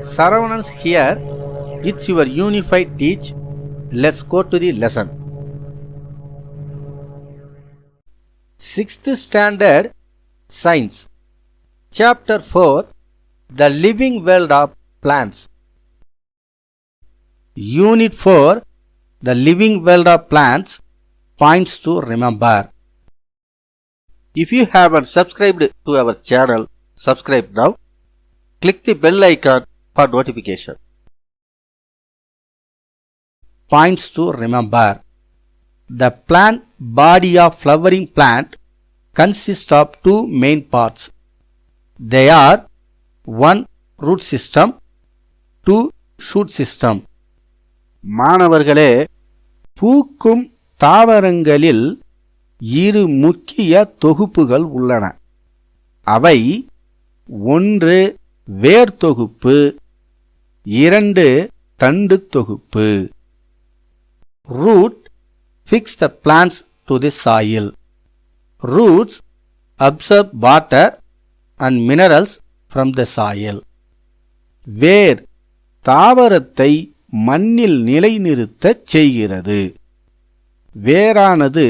Saravanans here. It's your unified teach. Let's go to the lesson. Sixth standard Science. Chapter 4 The Living World of Plants. Unit 4 The Living World of Plants points to remember. If you haven't subscribed to our channel, subscribe now. Click the bell icon for notification. Points to remember. The plant body of flowering plant consists of two main parts. They are 1. root system, 2. shoot system. மாணவர்களே பூக்கும் தாவரங்களில் இரு முக்கிய தொகுப்புகள் உள்ளன அவை ஒன்று வேர் தொகுப்பு இரண்டு தண்டு தொகுப்பு. Root fix the plants to the soil roots absorb water and minerals from the soil வேர் தாவரத்தை மண்ணில் நிலைநிறுத்தச் செய்கிறது. வேரானது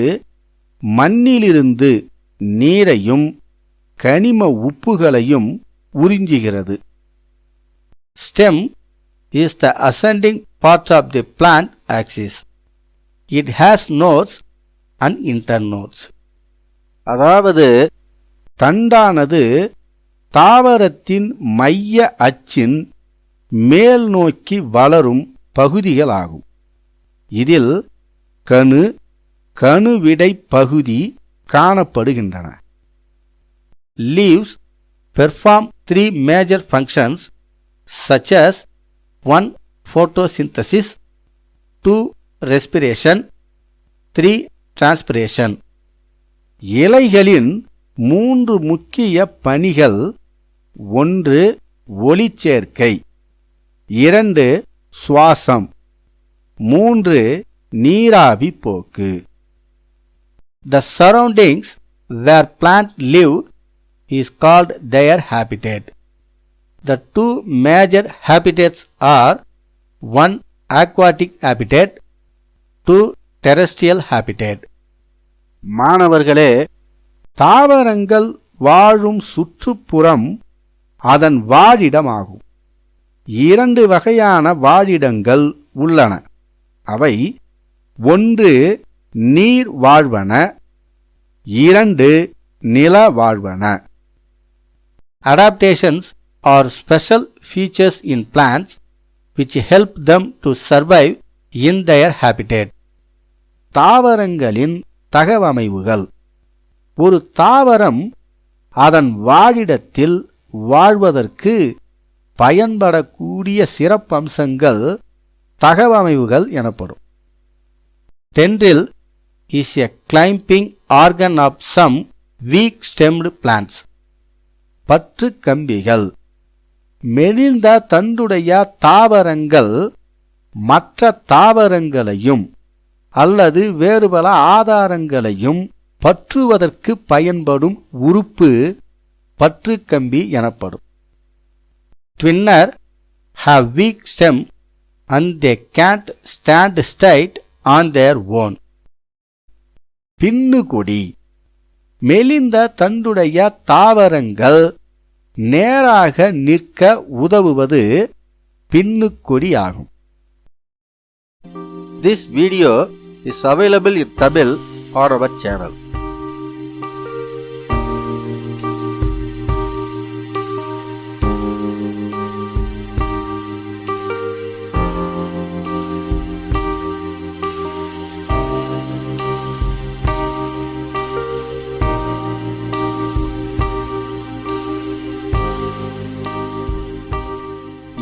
மண்ணிலிருந்து நீரையும் கனிம உப்புகளையும் உறிஞ்சுகிறது. Stem is the ascending part of the plant axis. It has nodes and internodes. அதாவது தண்டானது தாவரத்தின் மைய அச்சின் மேல் நோக்கி வளரும் பகுதிகளாகும் இதில் கணு கணுவிடை பகுதி காணப்படுகின்றன leaves perform three major functions such as one photosynthesis two respiration three transpiration இலைகளின் மூன்று முக்கிய பணிகள் ஒன்று ஒளிச்சேர்க்கை இரண்டு சுவாசம் மூன்று நீராவி போக்கு the surroundings where plant live is called their habitat The two major habitats are 1. Aquatic habitat 2. Terrestrial habitat மாணவர்களே தாவரங்கள் வாழும் சுற்றுப்புறம் அதன் வாழிடமாகும் இரண்டு வகையான வாழிடங்கள் உள்ளன அவை ஒன்று நீர் வாழ்வன இரண்டு நில வாழ்வன adaptations are special features in plants which help them to survive in their habitat. தாவரங்களின் தகவமைவுகள். ஒரு தாவரம் அதன் வாழிடத்தில் வாழ்வதற்கு பயன்படக்கூடிய சிறப்பம்சங்கள் தகவமைவுகள் எனப்படும். Tendril is a climbing organ of some weak stemmed plants பற்று கம்பிகள். மெலிந்த தண்டுடைய தாவரங்கள் மற்ற தாவரங்களையும் அல்லது வேறு பல ஆதாரங்களையும் பற்றுவதற்கு பயன்படும் உறுப்பு பற்று கம்பி எனப்படும் twiner have weak stem and they can't stand on on own own. பின்னுகொடி மெலிந்த தண்டுடைய தாவரங்கள் நேராக நிற்க உதவுவது பின்னுக்கொடி ஆகும் this video is available in Tamil on our channel